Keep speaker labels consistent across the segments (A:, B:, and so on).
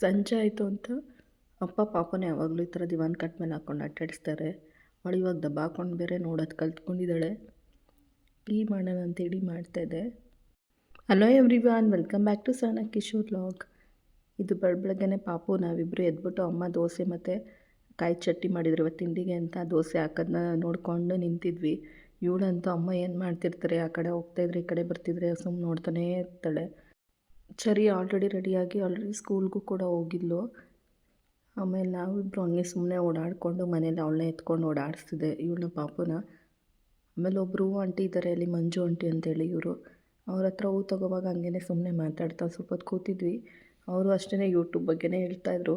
A: ಸಂಜೆ ಆಯಿತು ಅಂತ ಅಪ್ಪ ಪಾಪನೇ ಯಾವಾಗಲೂ ಈ ಥರ ದಿವಾನ್ ಕಟ್ ಮೇಲೆ ಹಾಕ್ಕೊಂಡು ಅಟ್ಟಾಡಿಸ್ತಾರೆ ಅವಳು ಇವಾಗ ದಬ್ಬ ಹಾಕ್ಕೊಂಡು ಬೇರೆ ನೋಡೋದು ಕಲ್ತ್ಕೊಂಡಿದ್ದಾಳೆ. ಈ ಮಾಡೋಣ ಅಂತೇಳಿ ಮಾಡ್ತಾಯಿದ್ದೆ hello everyone welcome back to ಸಣ್ಣ ಕಿಶೋರ್ ಲಾಗ್ ಇದು ಬೆಳ ಬೆಳಗ್ಗೆನೆ ಪಾಪು ನಾವಿಬ್ಬರು ಎದ್ಬಿಟ್ಟು ಅಮ್ಮ ದೋಸೆ ಮತ್ತು ಕಾಯಿ ಚಟ್ನಿ ಮಾಡಿದ್ರು ಇವತ್ತು ತಿಂಡಿಗೆ ಅಂತ ದೋಸೆ ಹಾಕೋದನ್ನ ನೋಡಿಕೊಂಡು ನಿಂತಿದ್ವಿ. ಇವಳಂತೂ ಅಮ್ಮ ಏನು ಮಾಡ್ತಿರ್ತಾರೆ? ಆ ಕಡೆ ಹೋಗ್ತಾಯಿದ್ರೆ ಈ ಕಡೆ ಬರ್ತಿದ್ರೆ ಸುಮ್ಮನೆ ನೋಡ್ತಾನೇ ಇರ್ತಾಳೆ. ಚರಿ ಆಲ್ರೆಡಿ ರೆಡಿಯಾಗಿ ಆಲ್ರೆಡಿ ಸ್ಕೂಲ್ಗೂ ಕೂಡ ಹೋಗಿದ್ಲು. ಆಮೇಲೆ ನಾವಿಬ್ಬರು ಹಂಗೆ ಸುಮ್ಮನೆ ಓಡಾಡಿಕೊಂಡು ಮನೇಲಿ ಅವಳನ್ನ ಎತ್ಕೊಂಡು ಓಡಾಡಿಸ್ತಿದ್ದೆ, ಇವಳನ್ನ ಪಾಪುನ. ಆಮೇಲೆ ಒಬ್ಬರು ಆಂಟಿ ಇದ್ದಾರೆ ಅಲ್ಲಿ, ಮಂಜು ಆಂಟಿ ಅಂತೇಳಿ ಇವರು. ಅವ್ರ ಹತ್ರ ಹೂ ತಗೋವಾಗ ಹಂಗೇ ಸುಮ್ಮನೆ ಮಾತಾಡ್ತಾ ಸ್ವಲ್ಪ ಕೂತಿದ್ವಿ. ಅವರು ಅಷ್ಟೇ ಯೂಟ್ಯೂಬ್ ಬಗ್ಗೆನೇ ಹೇಳ್ತಾಯಿದ್ರು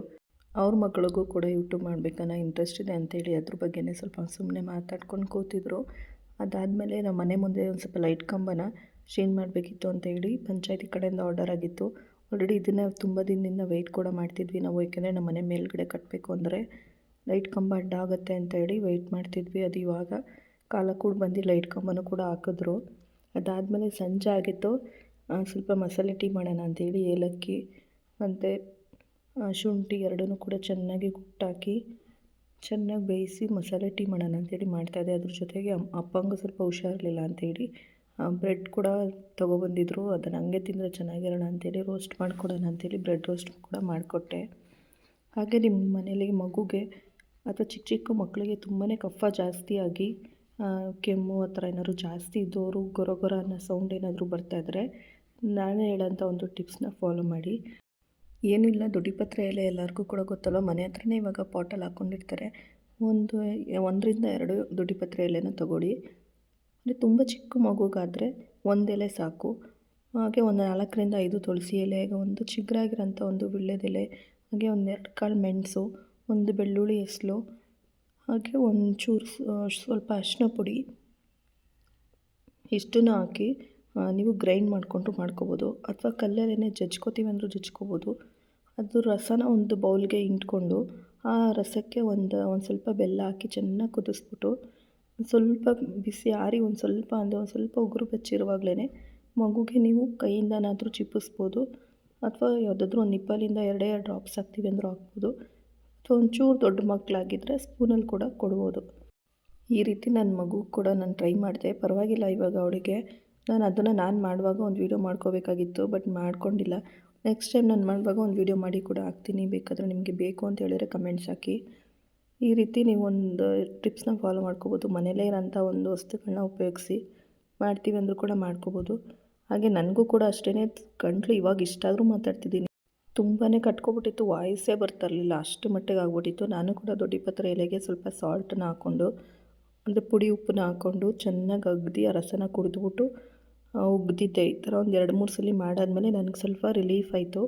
A: ಅವ್ರ ಮಕ್ಕಳಿಗೂ ಕೂಡ ಯೂಟ್ಯೂಬ್ ಮಾಡ್ಬೇಕನ್ನೋ ಇಂಟ್ರೆಸ್ಟ್ ಇದೆ ಅಂತೇಳಿ ಅದ್ರ ಬಗ್ಗೆನೇ ಸ್ವಲ್ಪ ಸುಮ್ಮನೆ ಮಾತಾಡ್ಕೊಂಡು ಕೂತಿದ್ರು. ಅದಾದಮೇಲೆ ನಮ್ಮ ಮನೆ ಮುಂದೆ ಒಂದು ಸ್ವಲ್ಪ ಲೈಟ್ ಕಂಬನ ಶೇನ್ ಮಾಡಬೇಕಿತ್ತು ಅಂತ ಹೇಳಿ ಪಂಚಾಯತಿ ಕಡೆಯಿಂದ ಆರ್ಡರ್ ಆಗಿತ್ತು. ಆಲ್ರೆಡಿ ಇದನ್ನು ತುಂಬ ದಿನದಿಂದ ವೆಯ್ಟ್ ಕೂಡ ಮಾಡ್ತಿದ್ವಿ ನಾವು ಏಕೆಂದರೆ ನಮ್ಮ ಮನೆ ಮೇಲ್ಗಡೆ ಕಟ್ಟಬೇಕು ಅಂದರೆ ಲೈಟ್ ಕಂಬ ಅಡ್ಡ ಆಗುತ್ತೆ ಅಂತ ಹೇಳಿ ವೆಯ್ಟ್ ಮಾಡ್ತಿದ್ವಿ. ಅದು ಇವಾಗ ಕಾಲ ಕೂಡ ಬಂದು ಲೈಟ್ ಕಂಬನೂ ಕೂಡ ಹಾಕಿದ್ರು. ಅದಾದಮೇಲೆ ಸಂಜೆ ಆಗಿತ್ತು. ಸ್ವಲ್ಪ ಮಸಾಲೆ ಟೀ ಮಾಡೋಣ ಅಂತೇಳಿ ಏಲಕ್ಕಿ ಮತ್ತು ಶುಂಠಿ ಎರಡೂ ಕೂಡ ಚೆನ್ನಾಗಿ ಕುಟ್ಟಾಕಿ ಚೆನ್ನಾಗಿ ಬೇಯಿಸಿ ಮಸಾಲೆ ಟೀ ಮಾಡೋಣ ಅಂತೇಳಿ ಮಾಡ್ತಾಯಿದ್ದೆ ಅದ್ರ ಜೊತೆಗೆ ಅಪ್ಪಂಗೂ ಸ್ವಲ್ಪ ಹುಷಾರಿರಲಿಲ್ಲ ಅಂತೇಳಿ ಬ್ರೆಡ್ ಕೂಡ ತೊಗೊಬಂದಿದ್ರು. ಅದನ್ನು ಹಂಗೆ ತಿಂದರೆ ಚೆನ್ನಾಗಿರೋಣ ಅಂತೇಳಿ ರೋಸ್ಟ್ ಮಾಡಿಕೊಡೋಣ ಅಂತೇಳಿ ಬ್ರೆಡ್ ರೋಸ್ಟ್ ಕೂಡ ಮಾಡಿಕೊಟ್ಟೆ. ಹಾಗೆ ನಿಮ್ಮ ಮನೇಲಿ ಮಗುಗೆ ಅಥವಾ ಚಿಕ್ಕ ಚಿಕ್ಕ ಮಕ್ಕಳಿಗೆ ತುಂಬಾ ಕಫ ಜಾಸ್ತಿ ಆಗಿ ಕೆಮ್ಮು ಆ ಥರ ಏನಾದ್ರು ಜಾಸ್ತಿ ಇದ್ದವರು ಗೊರ ಗೊರ ಅನ್ನೋ ಸೌಂಡ್ ಏನಾದರೂ ಬರ್ತಾಯಿದ್ರೆ ನಾನೇ ಹೇಳೋಂಥ ಒಂದು ಟಿಪ್ಸ್ನ ಫಾಲೋ ಮಾಡಿ. ಏನಿಲ್ಲ ದುಡಿಪತ್ರೆ ಎಲೆ ಎಲ್ಲರಿಗೂ ಕೂಡ ಗೊತ್ತಲ್ಲ ಮನೆ ಹತ್ರನೇ ಇವಾಗ ಪಾಟಲ್ಲಿ ಹಾಕ್ಕೊಂಡಿರ್ತಾರೆ ಒಂದು, ಒಂದರಿಂದ ಎರಡು ದುಡಿಪತ್ರೆ ಎಲೆನ ತೊಗೊಳ್ಳಿ. ಅಂದರೆ ತುಂಬ ಚಿಕ್ಕ ಮಗುಗಾದರೆ ಒಂದೆಲೆ ಸಾಕು. ಹಾಗೆ ಒಂದು ನಾಲ್ಕರಿಂದ ಐದು ತುಳಸಿ ಎಲೆ ಒಂದು ಚಿಗುರಾಗಿರೋಂಥ ಒಂದು ವೀಳ್ಯದೆಲೆ ಹಾಗೆ ಒಂದೆರಡು ಕಾಳು ಮೆಣಸು, ಒಂದು ಬೆಳ್ಳುಳ್ಳಿ ಹೆಸ್ಲು, ಹಾಗೆ ಒಂಚೂರು ಸ್ವಲ್ಪ ಅರಿಶಿನ ಪುಡಿ ಇಷ್ಟನ್ನು ಹಾಕಿ ನೀವು ಗ್ರೈಂಡ್ ಮಾಡಿಕೊಂಡು ಮಾಡ್ಕೋಬೋದು. ಅಥವಾ ಕಲ್ಲಲ್ಲೇ ಜಜ್ಕೋತೀವಿ ಅಂದರೂ ಜಜ್ಕೋಬೋದು. ಅದು ರಸನ ಒಂದು ಬೌಲ್ಗೆ ಹಿಂಡ್ಕೊಂಡು ಆ ರಸಕ್ಕೆ ಒಂದು ಒಂದು ಸ್ವಲ್ಪ ಬೆಲ್ಲ ಹಾಕಿ ಚೆನ್ನಾಗಿ ಕುದಿಸ್ಬಿಟ್ಟು ಸ್ವಲ್ಪ ಬಿಸಿ ಆರಿ ಒಂದು ಸ್ವಲ್ಪ ಅಂದರೆ ಒಂದು ಸ್ವಲ್ಪ ಉಗುರು ಬೆಚ್ಚಿರುವಾಗಲೇ ಮಗುಗೆ ನೀವು ಕೈಯಿಂದನಾದರೂ ಚಿಪ್ಪಿಸ್ಬೋದು. ಅಥವಾ ಯಾವುದಾದ್ರೂ ಒಂದು ನಿಪ್ಪಲಿಂದ ಎರಡೇ ಎರಡು ಡ್ರಾಪ್ಸ್ ಹಾಕ್ತೀವಿ ಅಂದರೂ ಹಾಕ್ಬೋದು. ಅಥವಾ ಒಂಚೂರು ದೊಡ್ಡ ಮಕ್ಕಳಾಗಿದ್ದರೆ ಸ್ಪೂನಲ್ಲಿ ಕೂಡ ಕೊಡ್ಬೋದು. ಈ ರೀತಿ ನನ್ನ ಮಗು ಕೂಡ ನಾನು ಟ್ರೈ ಮಾಡಿದೆ. ಪರವಾಗಿಲ್ಲ ಇವಾಗ ಅವಳಿಗೆ. ನಾನು ಅದನ್ನು ನಾನು ಮಾಡುವಾಗ ಒಂದು ವೀಡಿಯೋ ಮಾಡ್ಕೋಬೇಕಾಗಿತ್ತು, ಬಟ್ ಮಾಡ್ಕೊಂಡಿಲ್ಲ. ನೆಕ್ಸ್ಟ್ ಟೈಮ್ ನಾನು ಮಾಡುವಾಗ ಒಂದು ವೀಡಿಯೋ ಮಾಡಿ ಕೂಡ ಹಾಕ್ತೀನಿ. ಬೇಕಾದರೆ ನಿಮಗೆ ಬೇಕು ಅಂತ ಹೇಳಿದರೆ ಕಮೆಂಟ್ಸ್ ಹಾಕಿ. ಈ ರೀತಿ ನೀವು ಒಂದು ಟಿಪ್ಸ್ನ ಫಾಲೋ ಮಾಡ್ಕೋಬೋದು. ಮನೆಯಲ್ಲೇ ಇರೋಂಥ ಒಂದು ವಸ್ತುಗಳನ್ನ ಉಪಯೋಗಿಸಿ ಮಾಡ್ತೀವಿ ಅಂದರೂ ಕೂಡ ಮಾಡ್ಕೋಬೋದು. ಹಾಗೆ ನನಗೂ ಕೂಡ ಅಷ್ಟೇ ಗಂಟ್ಲು ಇವಾಗ ಇಷ್ಟ ಆದರೂ ಮಾತಾಡ್ತಿದ್ದೀನಿ. ತುಂಬಾ ಕಟ್ಕೊಬಿಟ್ಟಿತ್ತು. ವಾಯ್ಸೇ ಬರ್ತಿರಲಿಲ್ಲ. ಅಷ್ಟು ಮಟ್ಟಿಗೆ ಆಗ್ಬಿಟ್ಟಿತ್ತು. ನಾನು ಕೂಡ ದೊಡ್ಡ ಪತ್ರ ಎಲೆಗೆ ಸ್ವಲ್ಪ ಸಾಲ್ಟನ್ನ ಹಾಕ್ಕೊಂಡು, ಅಂದರೆ ಪುಡಿ ಉಪ್ಪನ್ನ ಹಾಕ್ಕೊಂಡು ಚೆನ್ನಾಗಿ ಅಗ್ದು ಆ ರಸನ ಕುಡಿದ್ಬಿಟ್ಟು ಉಗ್ದಿದ್ದೆ. ಈ ಥರ ಒಂದು ಎರಡು ಮೂರು ಸಲ ಮಾಡಾದಮೇಲೆ ನನಗೆ ಸ್ವಲ್ಪ ರಿಲೀಫ್ ಆಯಿತು.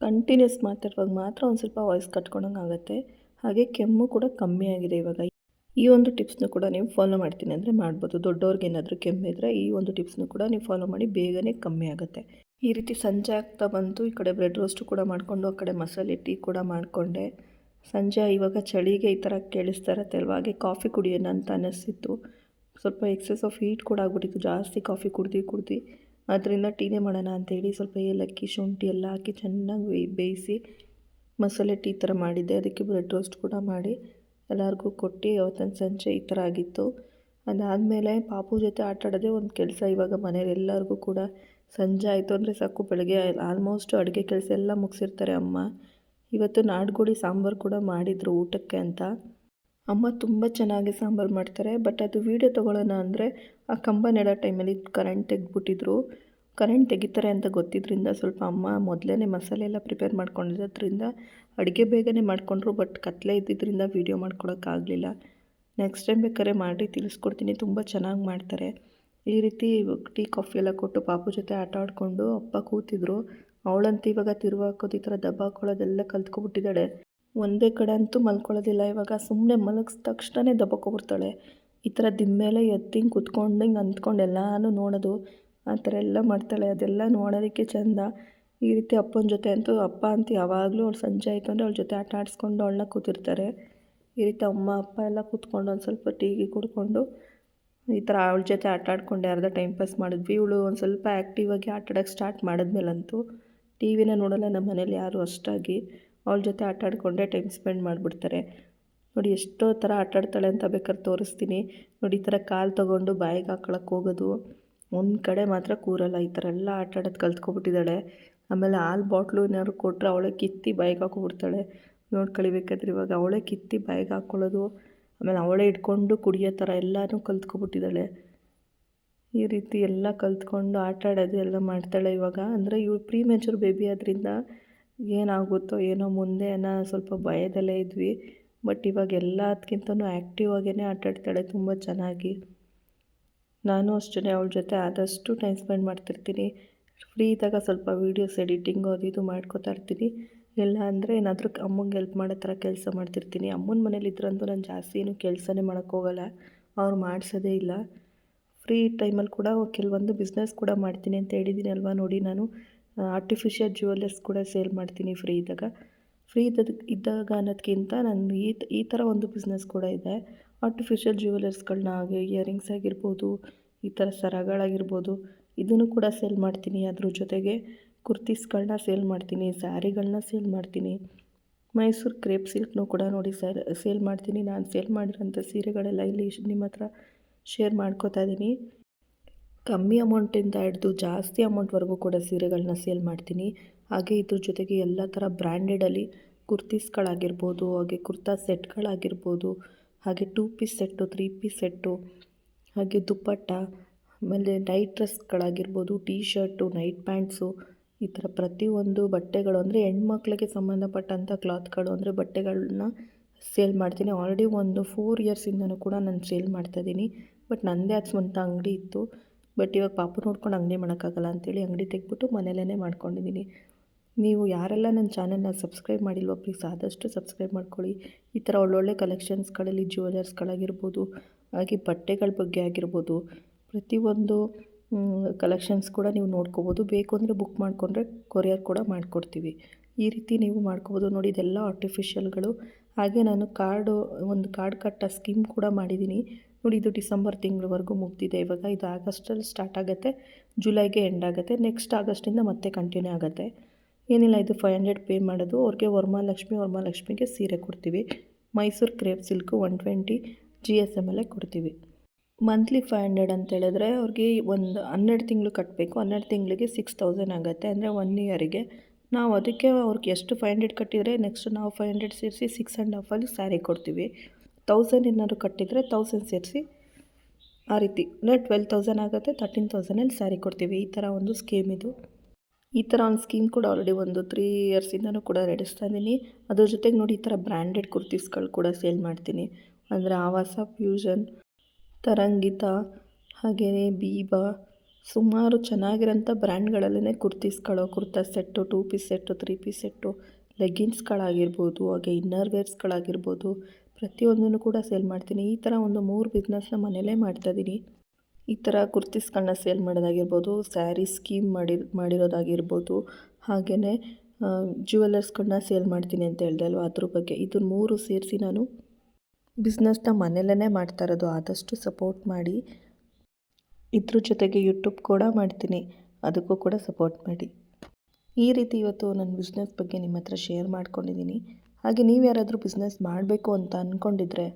A: ಕಂಟಿನ್ಯೂಸ್ ಮಾತಾಡುವಾಗ ಮಾತ್ರ ಒಂದು ಸ್ವಲ್ಪ ವಾಯ್ಸ್ ಕಟ್ಕೊಂಡಂಗೆ ಆಗುತ್ತೆ. ಹಾಗೆ ಕೆಮ್ಮು ಕೂಡ ಕಮ್ಮಿ ಆಗಿದೆ ಇವಾಗ. ಈ ಒಂದು ಟಿಪ್ಸ್ನು ಕೂಡ ನೀವು ಫಾಲೋ ಮಾಡ್ತೀನಿ ಅಂದರೆ ಮಾಡ್ಬೋದು. ದೊಡ್ಡವ್ರಿಗೆ ಏನಾದರೂ ಕೆಮ್ಮಿದ್ರೆ ಈ ಒಂದು ಟಿಪ್ಸ್ನು ಕೂಡ ನೀವು ಫಾಲೋ ಮಾಡಿ ಬೇಗನೆ ಕಮ್ಮಿ ಆಗುತ್ತೆ. ಈ ರೀತಿ ಸಂಜೆ ಆಗ್ತಾ ಬಂತು, ಈ ಕಡೆ ಬ್ರೆಡ್ ರೋಸ್ಟು ಕೂಡ ಮಾಡಿಕೊಂಡು ಆ ಕಡೆ ಮಸಾಲೆ ಟೀ ಕೂಡ ಮಾಡಿಕೊಂಡೆ. ಸಂಜೆ ಇವಾಗ ಚಳಿಗೆ ಈ ಥರ ಕೇಳಿಸ್ತಾ ಇರತ್ತೆ ಅಲ್ವಾ? ಹಾಗೆ ಕಾಫಿ ಕುಡಿಯೋಣ ಅಂತ ಅನ್ನಿಸ್ತಿತ್ತು ಸ್ವಲ್ಪ ಎಕ್ಸೆಸ್ ಆಫ್ ಹೀಟ್ ಕೂಡ ಆಗ್ಬಿಟ್ಟಿತ್ತು. ಜಾಸ್ತಿ ಕಾಫಿ ಕುಡ್ದು ಕುಡ್ದು. ಅದರಿಂದ ಟೀನೇ ಮಾಡೋಣ ಅಂತೇಳಿ ಸ್ವಲ್ಪ ಏಲಕ್ಕಿ, ಶುಂಠಿ ಎಲ್ಲ ಹಾಕಿ ಚೆನ್ನಾಗಿ ಬೇಯಿಸಿ ಮಸಾಲೆ ಟೀ ಥರ ಮಾಡಿದ್ದೆ. ಅದಕ್ಕೆ ಬ್ರೆಡ್ ರೋಸ್ಟ್ ಕೂಡ ಮಾಡಿ ಎಲ್ಲರಿಗೂ ಕೊಟ್ಟು ಅವತ್ತಿನ ಸಂಜೆ ಈ ಥರ ಆಗಿತ್ತು. ಅದಾದಮೇಲೆ ಪಾಪು ಜೊತೆ ಆಟ ಆಡೋದೇ ಒಂದು ಕೆಲಸ ಇವಾಗ ಮನೇಲಿ ಎಲ್ಲರಿಗೂ ಕೂಡ ಸಂಜೆ ಆಯಿತು ಅಂದರೆ ಸಾಕು ಬೆಳಗ್ಗೆ ಆಲ್ಮೋಸ್ಟ್ ಅಡುಗೆ ಕೆಲಸ ಎಲ್ಲ ಮುಗಿಸಿರ್ತಾರೆ ಅಮ್ಮ. ಇವತ್ತು ನಾಡ್ಗೋಡಿ ಸಾಂಬಾರು ಕೂಡ ಮಾಡಿದರು ಊಟಕ್ಕೆ ಅಂತ. ಅಮ್ಮ ತುಂಬ ಚೆನ್ನಾಗಿ ಸಾಂಬಾರು ಮಾಡ್ತಾರೆ ಬಟ್ ಅದು ವೀಡಿಯೋ ತೊಗೊಳ್ಳೋಣ ಅಂದರೆ ಆ ಕಂಬ ನೆಡೋ ಟೈಮಲ್ಲಿ ಕರೆಂಟ್ ತೆಗೆದ್ಬಿಟ್ಟಿದ್ರು. ಕರೆಂಟ್ ತೆಗಿತಾರೆ ಅಂತ ಗೊತ್ತಿದ್ದರಿಂದ ಸ್ವಲ್ಪ ಅಮ್ಮ ಮೊದಲೇ ಮಸಾಲೆ ಎಲ್ಲ ಪ್ರಿಪೇರ್ ಮಾಡ್ಕೊಂಡಿರೋದ್ರಿಂದ ಅಡುಗೆ ಬೇಗನೆ ಮಾಡಿಕೊಂಡ್ರು, ಬಟ್ ಕತ್ಲೆ ಇದ್ದಿದ್ದರಿಂದ ವೀಡಿಯೋ ಮಾಡ್ಕೊಳೋಕ್ಕಾಗಲಿಲ್ಲ. ನೆಕ್ಸ್ಟ್ ಟೈಮ್ ಬೇಕಾದ್ರೆ ಮಾಡಿ ತಿಳಿಸ್ಕೊಡ್ತೀನಿ. ತುಂಬ ಚೆನ್ನಾಗಿ ಮಾಡ್ತಾರೆ. ಈ ರೀತಿ ಟೀ, ಕಾಫಿ ಎಲ್ಲ ಕೊಟ್ಟು ಪಾಪು ಜೊತೆ ಆಟ ಆಡಿಕೊಂಡು ಅಪ್ಪ ಕೂತಿದ್ರು. ಅವಳಂತೂ ಇವಾಗ ತಿರುವ ಹಾಕೋದು ಈ ಥರ ದಬ್ಬ ಹಾಕೊಳ್ಳೋದೆಲ್ಲ ಕಲ್ತ್ಕೊಬಿಟ್ಟಿದ್ದಾಳೆ ಒಂದೇ ಕಡೆ ಅಂತೂ ಮಲ್ಕೊಳ್ಳೋದಿಲ್ಲ. ಇವಾಗ ಸುಮ್ಮನೆ ಮಲಗಿದ ತಕ್ಷಣವೇ ದಬ್ಬಕ್ಕೊಬಿಡ್ತಾಳೆ ಈ ಥರ ದಿಮ್ಮೇಲೆ ಮೇಲೆ ಹಿಂಗೆ ಕುತ್ಕೊಂಡು ಹಿಂಗೆ ಅಂದ್ಕೊಂಡು ಎಲ್ಲಾನು ನೋಡೋದು. ಆ ಥರ ಎಲ್ಲ ಮಾಡ್ತಾಳೆ. ಅದೆಲ್ಲ ನೋಡೋದಕ್ಕೆ ಚೆಂದ. ಈ ರೀತಿ ಅಪ್ಪನ ಜೊತೆ ಅಂತೂ ಅಪ್ಪ ಅಂತ ಯಾವಾಗಲೂ ಅವ್ಳು ಸಂಜೆ ಆಯಿತು ಅಂದರೆ ಅವಳ ಜೊತೆ ಆಟ ಆಡಿಸ್ಕೊಂಡು ಅವಳನ್ನ ಕೂತಿರ್ತಾರೆ. ಈ ರೀತಿ ಅಮ್ಮ, ಅಪ್ಪ ಎಲ್ಲ ಕೂತ್ಕೊಂಡು ಒಂದು ಸ್ವಲ್ಪ ಟೀಗೆ ಕುಡ್ಕೊಂಡು ಈ ಥರ ಅವಳ ಜೊತೆ ಆಟ ಆಡ್ಕೊಂಡು ಅರ್ಧ ಟೈಮ್ ಪಾಸ್ ಮಾಡಿದ್ವಿ. ಇವಳು ಒಂದು ಸ್ವಲ್ಪ ಆ್ಯಕ್ಟಿವ್ ಆಗಿ ಆಟ ಆಡೋಕ್ಕೆ ಸ್ಟಾರ್ಟ್ ಮಾಡಿದ್ಮೇಲಂತೂ ಟಿ ವಿನ ನೋಡಲ್ಲ, ನಮ್ಮ ಮನೇಲಿ ಯಾರು ಅಷ್ಟಾಗಿ ಅವಳ ಜೊತೆ ಆಟ ಆಡಿಕೊಂಡೆ ಟೈಮ್ ಸ್ಪೆಂಡ್ ಮಾಡಿಬಿಡ್ತಾರೆ. ನೋಡಿ, ಎಷ್ಟೋ ಥರ ಆಟಾಡ್ತಾಳೆ ಅಂತ ಬೇಕಾದ್ರೆ ತೋರಿಸ್ತೀನಿ. ನೋಡಿ, ಈ ಥರ ಕಾಲು ತೊಗೊಂಡು ಬಾಯಿಗೆ ಹಾಕೊಳಕ್ಕೆ ಹೋಗೋದು. ಒಂದು ಕಡೆ ಮಾತ್ರ ಕೂರಲ್ಲ. ಈ ಥರ ಎಲ್ಲ ಆಟ ಆಡೋದು ಕಲ್ತ್ಕೊಬಿಟ್ಟಿದ್ದಾಳೆ. ಆಮೇಲೆ ಹಾಲು ಬಾಟ್ಲು ಏನಾದ್ರು ಕೊಟ್ಟರೆ ಅವಳೇ ಕಿತ್ತಿ ಬಾಯಿಗೆ ಹಾಕೊಬಿಡ್ತಾಳೆ. ನೋಡಿ ಕಳಿಬೇಕಾದ್ರೆ ಇವಾಗ ಅವಳೇ ಕಿತ್ತಿ ಬಾಯಿಗೆ ಹಾಕ್ಕೊಳ್ಳೋದು ಆಮೇಲೆ ಅವಳೆ ಇಟ್ಕೊಂಡು ಕುಡಿಯೋ ಥರ ಎಲ್ಲನೂ ಕಲ್ತ್ಕೊಬಿಟ್ಟಿದ್ದಾಳೆ. ಈ ರೀತಿ ಎಲ್ಲ ಕಲ್ತ್ಕೊಂಡು ಆಟ ಆಡೋದು ಎಲ್ಲ ಮಾಡ್ತಾಳೆ ಇವಾಗ. ಅಂದರೆ ಇವಳು ಪ್ರೀ ಮೆಚೂರ್ ಬೇಬಿ ಆದ್ದರಿಂದ ಏನಾಗುತ್ತೋ ಏನೋ ಮುಂದೆ ಏನೋ ಸ್ವಲ್ಪ ಭಯದಲ್ಲೇ ಇದ್ವಿ. ಬಟ್ ಇವಾಗ ಎಲ್ಲದಕ್ಕಿಂತನೂ ಆ್ಯಕ್ಟಿವ್ ಆಗೇ ಆಟಾಡ್ತಾಳೆ ತುಂಬ ಚೆನ್ನಾಗಿ. ನಾನು ಅಷ್ಟೇ ಅವಳ ಜೊತೆ ಆದಷ್ಟು ಟೈಮ್ ಸ್ಪೆಂಡ್ ಮಾಡ್ತಿರ್ತೀನಿ. ಫ್ರೀ ಇದ್ದಾಗ ಸ್ವಲ್ಪ ವೀಡಿಯೋಸ್ ಎಡಿಟಿಂಗು ಅದು ಇದು ಮಾಡ್ಕೋತಾ ಇರ್ತೀನಿ. ಇಲ್ಲ ಅಂದರೆ ಏನಾದರೂ ಅಮ್ಮಂಗೆ ಹೆಲ್ಪ್ ಮಾಡೋ ಥರ ಕೆಲಸ ಮಾಡ್ತಿರ್ತೀನಿ. ಅಮ್ಮನ ಮನೇಲಿ ಇದ್ರಂತೂ ನಾನು ಜಾಸ್ತಿ ಏನು ಕೆಲಸನೇ ಮಾಡೋಕ್ಕೋಗಲ್ಲ ಅವ್ರು ಮಾಡಿಸೋದೇ ಇಲ್ಲ. ಫ್ರೀ ಟೈಮಲ್ಲಿ ಕೂಡ ಕೆಲವೊಂದು ಬಿಸ್ನೆಸ್ ಕೂಡ ಮಾಡ್ತೀನಿ ಅಂತ ಹೇಳಿದ್ದೀನಿ ಅಲ್ವಾ ನೋಡಿ ನಾನು. ಆರ್ಟಿಫಿಷಿಯಲ್ ಜ್ಯುವೆಲ್ಲರ್ಸ್ ಕೂಡ ಸೇಲ್ ಮಾಡ್ತೀನಿ ಫ್ರೀ ಇದ್ದಾಗ. ಫ್ರೀ ಇದ್ದ ಇದ್ದಾಗ ಅನ್ನೋದಕ್ಕಿಂತ ನಾನು ಈ ಈ ಥರ ಒಂದು ಬಿಸ್ನೆಸ್ ಕೂಡ ಇದೆ. ಆರ್ಟಿಫಿಷಿಯಲ್ ಜ್ಯುವೆಲರ್ಸ್ಗಳನ್ನ ಹಾಗೆ ಇಯರಿಂಗ್ಸ್ ಆಗಿರ್ಬೋದು, ಈ ಥರ ಸರಗಳಾಗಿರ್ಬೋದು, ಇದನ್ನು ಕೂಡ ಸೇಲ್ ಮಾಡ್ತೀನಿ. ಅದ್ರ ಜೊತೆಗೆ ಕುರ್ತೀಸ್ಗಳನ್ನ ಸೇಲ್ ಮಾಡ್ತೀನಿ ಸ್ಯಾರಿಗಳನ್ನ ಸೇಲ್ ಮಾಡ್ತೀನಿ. ಮೈಸೂರು ಕ್ರೇಪ್ ಸಿಲ್ಕ್ನೂ ಕೂಡ ನೋಡಿ ಸೇಲ್ ಸೇಲ್ ಮಾಡ್ತೀನಿ. ನಾನು ಸೇಲ್ ಮಾಡಿರೋಂಥ ಸೀರೆಗಳೆಲ್ಲ ಇಲ್ಲಿ ನಿಮ್ಮ ಹತ್ರ ಶೇರ್ ಮಾಡ್ಕೋತಾ ಇದ್ದೀನಿ ಕಮ್ಮಿ ಅಮೌಂಟಿಂದ ಹಿಡಿದು ಜಾಸ್ತಿ ಅಮೌಂಟ್ವರೆಗೂ ಕೂಡ ಸೀರೆಗಳನ್ನ ಸೇಲ್ ಮಾಡ್ತೀನಿ. ಹಾಗೆ ಇದ್ರ ಜೊತೆಗೆ ಎಲ್ಲ ಥರ ಬ್ರ್ಯಾಂಡೆಡಲ್ಲಿ ಕುರ್ತೀಸ್ಗಳಾಗಿರ್ಬೋದು, ಹಾಗೆ ಕುರ್ತಾ ಸೆಟ್ಗಳಾಗಿರ್ಬೋದು ಹಾಗೆ two piece set three piece set ಹಾಗೆ ದುಪ್ಪಟ್ಟ, ಆಮೇಲೆ ನೈಟ್ ಡ್ರೆಸ್ಗಳಾಗಿರ್ಬೋದು ಟೀ ಶರ್ಟು ನೈಟ್ ಪ್ಯಾಂಟ್ಸು ಈ ಥರ ಪ್ರತಿಯೊಂದು ಬಟ್ಟೆಗಳು ಅಂದರೆ ಹೆಣ್ಮಕ್ಳಿಗೆ ಸಂಬಂಧಪಟ್ಟಂಥ ಕ್ಲಾತ್ಗಳು ಅಂದರೆ ಬಟ್ಟೆಗಳನ್ನ ಸೇಲ್ ಮಾಡ್ತೀನಿ. ಆಲ್ರೆಡಿ ಒಂದು ಫೋರ್ ಇಯರ್ಸಿಂದನೂ ಕೂಡ ನಾನು ಸೇಲ್ ಮಾಡ್ತಾಯಿದ್ದೀನಿ ಬಟ್ ನನ್ನದೇ ಆದ ಸ್ವಂತ ಅಂಗಡಿ ಇತ್ತು. ಬಟ್ ಇವಾಗ ಪಾಪು ನೋಡ್ಕೊಂಡು ಅಂಗಡಿ ಮಾಡೋಕ್ಕಾಗಲ್ಲ ಅಂತೇಳಿ ಅಂಗಡಿ ತೆಗೆದ್ಬಿಟ್ಟು ಮನೇಲೇ ಮಾಡ್ಕೊಂಡಿದ್ದೀನಿ. ನೀವು ಯಾರೆಲ್ಲ ನನ್ನ ಚಾನಲ್ನ ಸಬ್ಸ್ಕ್ರೈಬ್ ಮಾಡಿಲ್ವೋ ಪ್ಲೀಸ್ ಆದಷ್ಟು ಸಬ್ಸ್ಕ್ರೈಬ್ ಮಾಡ್ಕೊಳ್ಳಿ. ಈ ಥರ ಒಳ್ಳೊಳ್ಳೆ ಕಲೆಕ್ಷನ್ಸ್ಗಳಲ್ಲಿ ಜ್ಯುವೆಲರ್ಸ್ಗಳಾಗಿರ್ಬೋದು ಹಾಗೆ ಬಟ್ಟೆಗಳ ಬಗ್ಗೆ ಆಗಿರ್ಬೋದು, ಪ್ರತಿಯೊಂದು ಕಲೆಕ್ಷನ್ಸ್ ಕೂಡ ನೀವು ನೋಡ್ಕೋಬೋದು. ಬೇಕು ಅಂದರೆ ಬುಕ್ ಮಾಡಿಕೊಂಡ್ರೆ ಕೊರಿಯರ್ ಕೂಡ ಮಾಡಿಕೊಡ್ತೀವಿ. ಈ ರೀತಿ ನೀವು ಮಾಡ್ಕೋಬೋದು. ನೋಡಿ, ಇದೆಲ್ಲ ಆರ್ಟಿಫಿಷಿಯಲ್ಗಳು. ಹಾಗೆ ನಾನು ಕಾರ್ಡು, ಒಂದು ಕಾರ್ಡ್ ಕಟ್ಟ ಸ್ಕೀಮ್ ಕೂಡ ಮಾಡಿದ್ದೀನಿ. ನೋಡಿ, ಇದು ಡಿಸೆಂಬರ್ ತಿಂಗಳವರೆಗೂ ಮುಗ್ದಿದೆ. ಇವಾಗ ಇದು ಆಗಸ್ಟಲ್ಲಿ ಸ್ಟಾರ್ಟ್ ಆಗುತ್ತೆ. ಜುಲೈಗೆ ಎಂಡ್ ಆಗುತ್ತೆ. ನೆಕ್ಸ್ಟ್ ಆಗಸ್ಟಿಂದ ಮತ್ತೆ ಕಂಟಿನ್ಯೂ ಆಗುತ್ತೆ. ಏನಿಲ್ಲ, ಇದು ಫೈವ್ ಹಂಡ್ರೆಡ್ ಪೇ ಮಾಡೋದು. ಅವ್ರಿಗೆ ವರಮಹಾಲಕ್ಷ್ಮಿ, ವರಮಹಾಲಕ್ಷ್ಮಿಗೆ ಸೀರೆ ಕೊಡ್ತೀವಿ. Mysuru crepe silk one twenty G S M ಎಲ್ಲೇ ಕೊಡ್ತೀವಿ. ಮಂತ್ಲಿ ಫೈವ್ ಹಂಡ್ರೆಡ್ ಅಂತ ಹೇಳಿದ್ರೆ ಅವ್ರಿಗೆ ಒಂದು ಹನ್ನೆರಡು ತಿಂಗಳು ಕಟ್ಟಬೇಕು ಹನ್ನೆರಡು ತಿಂಗಳಿಗೆ ಸಿಕ್ಸ್ ತೌಸಂಡ್ ಆಗುತ್ತೆ. ಅಂದರೆ ಒನ್ ಇಯರಿಗೆ ನಾವು ಅದಕ್ಕೆ ಅವ್ರಿಗೆ ಎಷ್ಟು ಫೈವ್ ಹಂಡ್ರೆಡ್ ಕಟ್ಟಿದರೆ ನೆಕ್ಸ್ಟ್ ನಾವು ಫೈವ್ ಹಂಡ್ರೆಡ್ ಸೇರಿಸಿ ಸಿಕ್ಸ್ ಆ್ಯಂಡ್ ಹಾಫಲ್ಲಿ ಸ್ಯಾರಿ ಕೊಡ್ತೀವಿ. ತೌಸಂಡ್ ಏನಾದ್ರು ಕಟ್ಟಿದರೆ ತೌಸಂಡ್ ಸೇರಿಸಿ ಆ ರೀತಿ. ಅಂದರೆ ಟ್ವೆಲ್ ತೌಸಂಡ್ ಆಗುತ್ತೆ ತರ್ಟೀನ್ ತೌಸಂಡಲ್ಲಿ ಸ್ಯಾರಿ ಕೊಡ್ತೀವಿ. ಈ ಥರ ಒಂದು ಸ್ಕೀಮ್ ಇದು. ಈ ಥರ ಒಂದು ಸ್ಕೀಮ್ ಕೂಡ ಆಲ್ರೆಡಿ ಒಂದು ತ್ರೀ ಇಯರ್ಸಿಂದನೂ ಕೂಡ ನಡೆಸ್ತಾ ಇದ್ದೀನಿ. ಅದ್ರ ಜೊತೆಗೆ ನೋಡಿ ಈ ಥರ ಬ್ರ್ಯಾಂಡೆಡ್ ಕುರ್ತೀಸ್ಗಳು ಕೂಡ ಸೇಲ್ ಮಾಡ್ತೀನಿ. ಅಂದರೆ ಆವಾಸ ಫ್ಯೂಷನ್ ತರಂಗಿತ, ಹಾಗೆಯೇ ಬೀಬಾ, ಸುಮಾರು ಚೆನ್ನಾಗಿರೋಂಥ ಬ್ರ್ಯಾಂಡ್ಗಳಲ್ಲೇ ಕುರ್ತೀಸ್ಗಳು, kurta set two piece set three piece set ಲೆಗ್ಗಿನ್ಸ್ಗಳಾಗಿರ್ಬೋದು ಹಾಗೆ ಇನ್ನರ್ ವೇರ್ಸ್ಗಳಾಗಿರ್ಬೋದು ಪ್ರತಿಯೊಂದನ್ನು ಕೂಡ ಸೇಲ್ ಮಾಡ್ತೀನಿ. ಈ ಥರ ಒಂದು ಮೂರು ಬಿಸ್ನೆಸ್ನ ಮನೇಲೇ ಮಾಡ್ತಾಯಿದ್ದೀನಿ ಈ ಥರ ಕುರ್ತಿಸ್ಗಳನ್ನ ಸೇಲ್ ಮಾಡೋದಾಗಿರ್ಬೋದು, ಸ್ಯಾರಿ ಸ್ಕೀಮ್ ಮಾಡಿ, ಮಾಡಿರೋದಾಗಿರ್ಬೋದು, ಹಾಗೆಯೇ ಜ್ಯುವೆಲ್ಲರ್ಸ್ಗಳನ್ನ ಸೇಲ್ ಮಾಡ್ತೀನಿ ಅಂತ ಹೇಳಿದೆ ಅಲ್ವಾ ಅದ್ರ ಬಗ್ಗೆ. ಇದು ಮೂರು ಸೇರಿಸಿ ನಾನು ಬಿಸ್ನೆಸ್ನ ಮನೆಯಲ್ಲೇ ಮಾಡ್ತಾ ಇರೋದು. ಆದಷ್ಟು ಸಪೋರ್ಟ್ ಮಾಡಿ. ಇದ್ರ ಜೊತೆಗೆ ಯೂಟ್ಯೂಬ್ ಕೂಡ ಮಾಡ್ತೀನಿ. ಅದಕ್ಕೂ ಕೂಡ ಸಪೋರ್ಟ್ ಮಾಡಿ. ಈ ರೀತಿ ಇವತ್ತು ನನ್ನ ಬಿಸ್ನೆಸ್ ಬಗ್ಗೆ ನಿಮ್ಮ ಹತ್ರ ಶೇರ್ ಮಾಡ್ಕೊಂಡಿದ್ದೀನಿ. ಹಾಗೆ ನೀವು ಯಾರಾದರೂ ಬಿಸ್ನೆಸ್ ಮಾಡಬೇಕು ಅಂತ ಅಂದ್ಕೊಂಡಿದ್ರೆ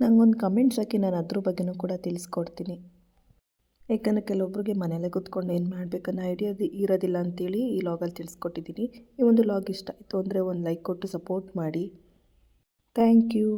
A: ನನಗೊಂದು ಕಮೆಂಟ್ಸ್ ಹಾಕಿ ನಾನು ಅದ್ರ ಬಗ್ಗೆನೂ ಕೂಡ ತಿಳಿಸ್ಕೊಡ್ತೀನಿ. ಯಾಕಂದರೆ ಕೆಲವೊಬ್ಬರಿಗೆ ಮನೆಯಲ್ಲೇ ಕೂತ್ಕೊಂಡು ಏನು ಮಾಡಬೇಕನ್ನೋ ಐಡಿಯಾ ಇರೋದಿಲ್ಲ ಅಂತೇಳಿ ಈ ಲಾಗಲ್ಲಿ ತಿಳಿಸ್ಕೊಟ್ಟಿದ್ದೀನಿ. ಈ ಒಂದು ಲಾಗ್ ಇಷ್ಟ ಆಯಿತು ಅಂದರೆ ಒಂದು ಲೈಕ್ ಕೊಟ್ಟು ಸಪೋರ್ಟ್ ಮಾಡಿ. Thank you